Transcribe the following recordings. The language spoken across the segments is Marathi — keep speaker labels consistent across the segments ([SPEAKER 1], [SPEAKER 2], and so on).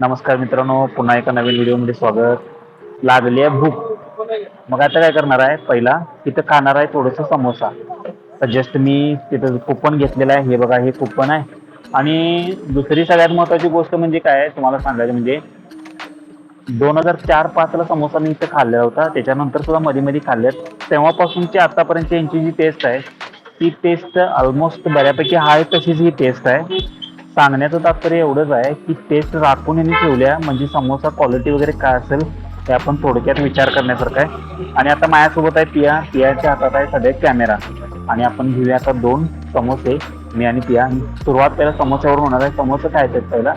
[SPEAKER 1] नमस्कार मित्रांनो पुन्हा एका नवीन व्हिडिओमध्ये स्वागत. लागली आहे भूक. मग आता काय करणार आहे? पहिला तिथं खाणार आहे थोडंसं समोसा. तर जस्ट मी तिथं कुपन घेतलेलं आहे. हे बघा हे कुपन आहे. आणि दुसरी सगळ्यात महत्त्वाची गोष्ट म्हणजे काय तुम्हाला सांगायचं म्हणजे दोन हजार चार पाचला समोसा मी इथं खाल्लेला होता. त्याच्यानंतर सुद्धा मध्ये मध्ये खाल्ले तेव्हापासूनची आतापर्यंत यांची जी टेस्ट आहे ती टेस्ट ऑलमोस्ट बऱ्यापैकी हाय तशीच ही टेस्ट आहे. सांगण्याचं तात्पर्य एवढंच आहे की टेस्ट राखून यांनी ठेवल्या म्हणजे समोसा क्वालिटी वगैरे काय असेल ते आपण थोडक्यात विचार करण्यासारखं आहे. आणि आता माझ्यासोबत आहे पिया. पियाच्या हातात आहे सध्या कॅमेरा आणि आपण घेऊया आता दोन समोसे मी आणि पिया. आणि सुरुवात पहिला समोस्यावरून होणार आहे. समोसे खायचे पहिला.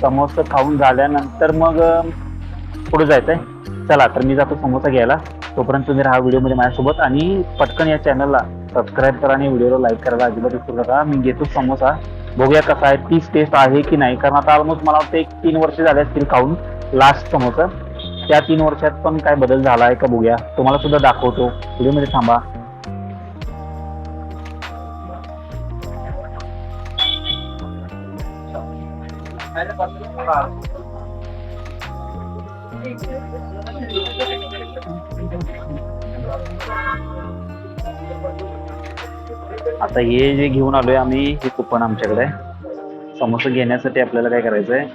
[SPEAKER 1] समोसा खाऊन झाल्यानंतर मग पुढे जायचं आहे चला तर मी जातो समोसा घ्यायला. तोपर्यंत तुम्ही राहा व्हिडिओमध्ये माझ्यासोबत. आणि पटकन या चॅनलला सबस्क्राईब करा आणि व्हिडिओला लाईक करायला अजिबात विसरू नका. मी घेतो समोसा. बघूया कसा आहे तीच टेस्ट आहे की नाही. कारण आता ऑलमोस्ट मला वाटतं एक तीन वर्ष झाले असतील खाऊन लास्ट समोसा त्या तीन वर्षात पण काय बदल झाला आहे का बघूया. तुम्हाला सुद्धा दाखवतो. व्हिडिओमध्ये थांबा. आता हे जे घेऊन आलोय आम्ही हे कुपन आमच्याकडे समोसा घेण्यासाठी आपल्याला काय करायचं आहे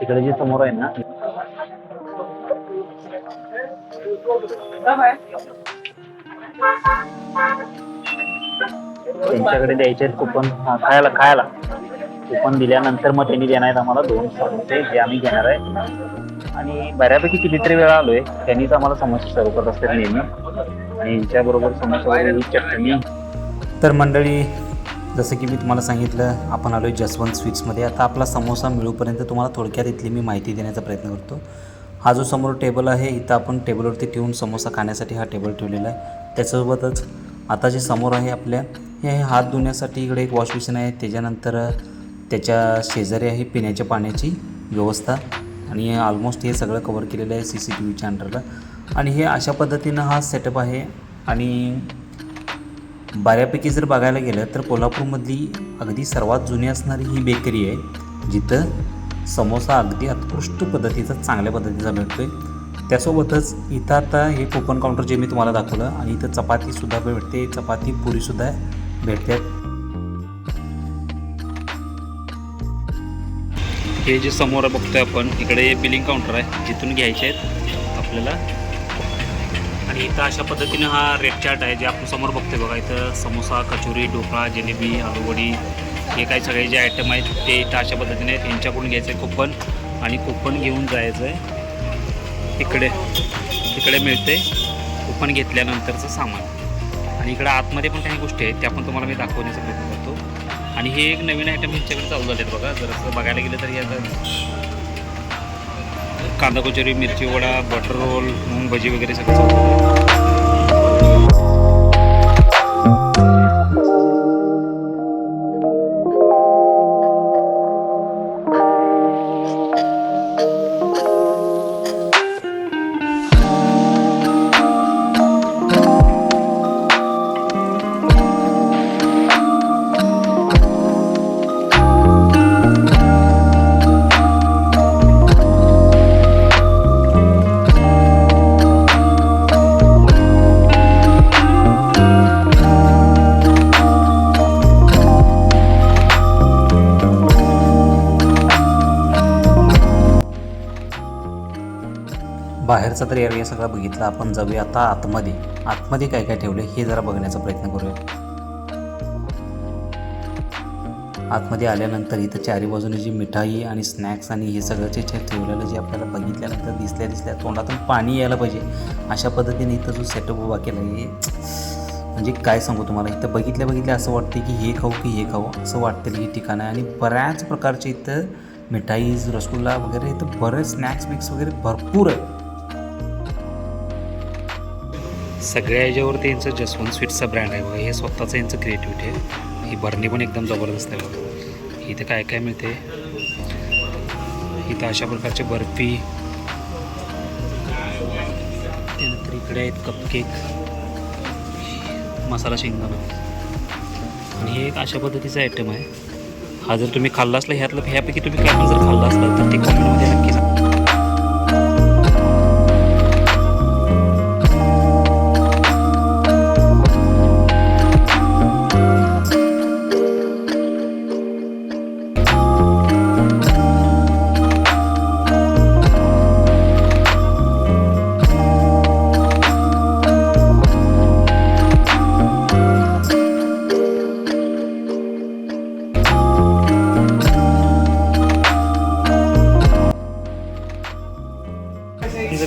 [SPEAKER 1] तिकडे जे समोर आहे ना. त्यांच्याकडे द्यायचे आहेत कुपन. हा खायला खायला. कुपन दिल्यानंतर मग त्यांनी देणार आहेत आम्हाला दोन समोसे जे आम्ही घेणार आहे. आणि बऱ्यापैकी कितीतरी वेळा आलोय. त्यांनीच आम्हाला समोसे सर्व करत असतात नेहमी. आणि यांच्याबरोबर समोसा ही चटणी
[SPEAKER 2] तर मंडळी जसं की मी तुम्हाला सांगितलं आपण आलो आहे जसवंत स्वीट्समध्ये. आता आपला समोसा मिळूपर्यंत तुम्हाला थोडक्यात इथली मी माहिती देण्याचा प्रयत्न करतो. हा जो समोर टेबल आहे इथं आपण टेबलवरती ठेवून समोसा खाण्यासाठी हा टेबल ठेवलेला आहे. त्याच्यासोबतच आता जे समोर आहे आपल्या हे हात धुण्यासाठी इकडे एक वॉश बेसिन आहे. त्याच्यानंतर त्याच्या शेजारी आहे पिण्याच्या पाण्याची व्यवस्था. आणि ऑलमोस्ट हे सगळं कवर केलेलं आहे सी सी टी व्हीच्या अंडरला आणि हे अशा पद्धतीनं हा सेटअप आहे. आणि बऱ्यापैकी जर बघायला गेलं तर कोल्हापूरमधली अगदी सर्वात जुनी असणारी ही बेकरी आहे जिथं समोसा अगदी उत्कृष्ट पद्धतीचा चांगल्या पद्धतीचा मिळतो आहे त्यासोबतच इथं आता हे कोपन काउंटर जे मी तुम्हाला दाखवलं आणि इथं चपातीसुद्धा भेटते चपाती पुरीसुद्धा भेटते. हे जे समोर बघतोय आपण इकडे बिलिंग काउंटर आहे जिथून घ्यायचे आहेत आपल्याला आणि इथं अशा पद्धतीनं हा रेट चार्ट आहे जे आपण समोर बघतोय बघा. इथं समोसा कचोरी ढोकळा जिलेबी आलूवडी हे काही सगळे जे आयटम आहेत ते इथं अशा पद्धतीने आहेत. यांच्याकडून घ्यायचं आहे कुपन आणि कुपन घेऊन जायचं आहे इकडे तिकडे मिळते कुपन घेतल्यानंतरचं सामान. आणि इकडे आतमध्ये पण काही गोष्टी आहेत त्या पण तुम्हाला मी दाखवण्याचा प्रयत्न करतो. आणि हे एक नवीन आयटम यांच्याकडे चालू झाले आहेत बघा. जर असं बघायला गेलं तर याचा कांदा कचोरी मिरची वडा बटर रोल मूंग भजी वगैरे सगळं बाहेरचा तर एरिया सगळा बघितला. आपण जाऊया आता आतमध्ये. आतमध्ये काय काय ठेवलं हे जरा बघण्याचा प्रयत्न करूया. आतमध्ये आल्यानंतर इथं चारी बाजूने जी मिठाई आणि स्नॅक्स आणि हे सगळं जे ठेवलेलं जे आपल्याला बघितल्यानंतर दिसल्या दिसल्या तोंडातून पाणी यायला पाहिजे. अशा पद्धतीने इथं जो सेटअप उभा केला आहे म्हणजे काय सांगू तुम्हाला? इथं बघितल्या बघितल्या असं वाटते की हे खाऊ की हे खाऊ असं वाटतं की ठिकाण आहे. आणि बऱ्याच प्रकारचे इथं मिठाईज रसगुल्ला वगैरे इथं बरेच स्नॅक्स मिक्स वगैरे भरपूर आहे सगळ्या याच्यावरती यांचं जसवंत स्वीट्सचा ब्रँड आहे बघा. हे स्वतःचं यांचं क्रिएटिव्हिटी आहे. ही भरणी पण एकदम जबरदस्त आहे बघा. इथं काय काय मिळते? इथं अशा प्रकारचे बर्फी. त्यानंतर इकडे आहेत कपकेक मसाला शेंगदाणा. आणि हे एक अशा पद्धतीचा आयटम आहे. हा जर तुम्ही खाल्ला असला ह्यातलं ह्यापैकी तुम्ही काय पण जर खाल्ला असला तर ते कमेंटमध्ये नक्की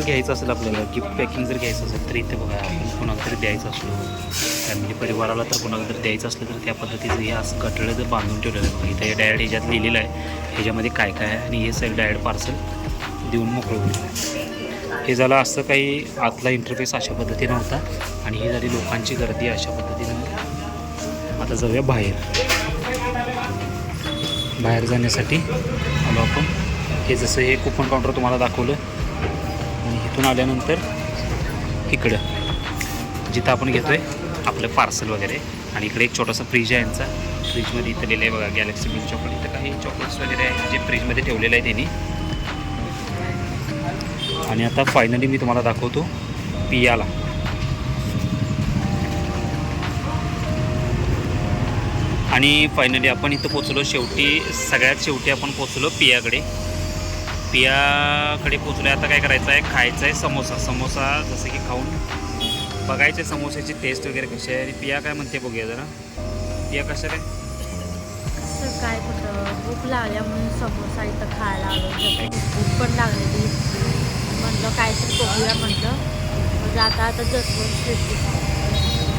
[SPEAKER 2] घ्यायचं असेल आपल्याला गिफ्ट पॅकिंग जर घ्यायचं असेल तर इथे बघा आपण कोणाला तरी द्यायचं असलो. फॅमिली परिवाराला तर कोणाला तरी द्यायचं असलं तर त्या पद्धतीचं हे असं कटळं जर बांधून ठेवलेलं आहे. बघा इथे डायरेक्ट ह्याच्यात लिहिलेलं आहे. ह्याच्यामध्ये काय काय आहे? आणि हे सगळं डायरेक्ट पार्सल देऊन मोकळं होईल. हे झालं असं काही आतला इंटरफेस अशा पद्धतीनं होता. आणि ही झाली लोकांची गर्दी अशा पद्धतीनं. आता जाऊया बाहेर. बाहेर जाण्यासाठी आलो आपण. हे जसं हे कुपन काउंटर तुम्हाला दाखवलं तिथून आल्यानंतर इकडं जिथं आपण घेतो आहे आपलं पार्सल वगैरे. आणि इकडे एक छोटासा फ्रीज आहे यांचा. फ्रीजमध्ये इथं लिहिलं आहे बघा गॅलेक्सी मिल्क चॉकलेट इथं काही चॉकलेट्स वगैरे आहे जे फ्रीजमध्ये ठेवलेलं आहे त्यांनी. आणि आता फायनली मी तुम्हाला दाखवतो पियाला. आणि फायनली आपण इथं पोचलो शेवटी सगळ्यात शेवटी आपण पोचलो पियाकडे. पियाकडे पोचलो आता काय करायचं आहे? खायचं आहे समोसा. समोसा जसं की खाऊन बघायचे समोसाची टेस्ट वगैरे कशी आहे. आणि पिया काय म्हणते बघूया जरा. पिया कसं काय?
[SPEAKER 3] काय कुठं? भूक लागल्या म्हणून समोसा इथं खायला आलो. भूक पण लागलेली. म्हटलं काहीतरी बघूया म्हटलं. म्हणजे आता आता जसवंत स्ट्रीट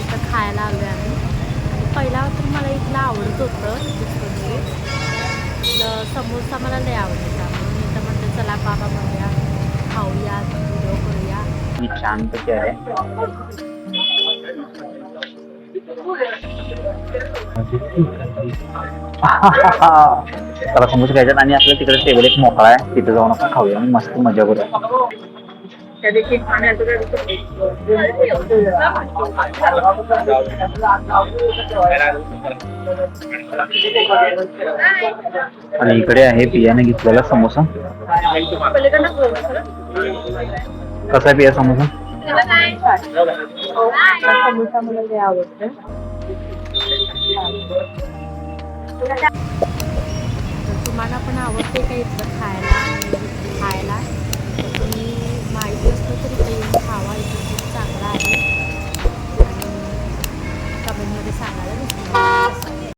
[SPEAKER 3] इथं खायला आलो आहे आम्ही पहिला तर मला इथलं आवडत होतं जसवंत म्हणजे. समोसा मला लय आवडायचा चला बाबा म्हणूया खाऊया व्हिडिओ करूया.
[SPEAKER 1] मी शांत आहे. त्याला समोसे घ्यायच्यात आणि आपल्या तिकडे टेबल एक मोकळा आहे. तिथे जाऊन आपण खाऊया. आणि मस्त मजा करूया आणि इकडे आहे पियाने घेतलेला समोसा. कसा पिया समोसा?
[SPEAKER 3] समोसा मला आवडतं. तुम्हाला पण आवडते का इथलं खायला? खायला? माहिती असलं तरी इथे येऊन खावा इथं खूप चांगला आहे आणि कमेंटमध्ये सांगायला विसरू नका.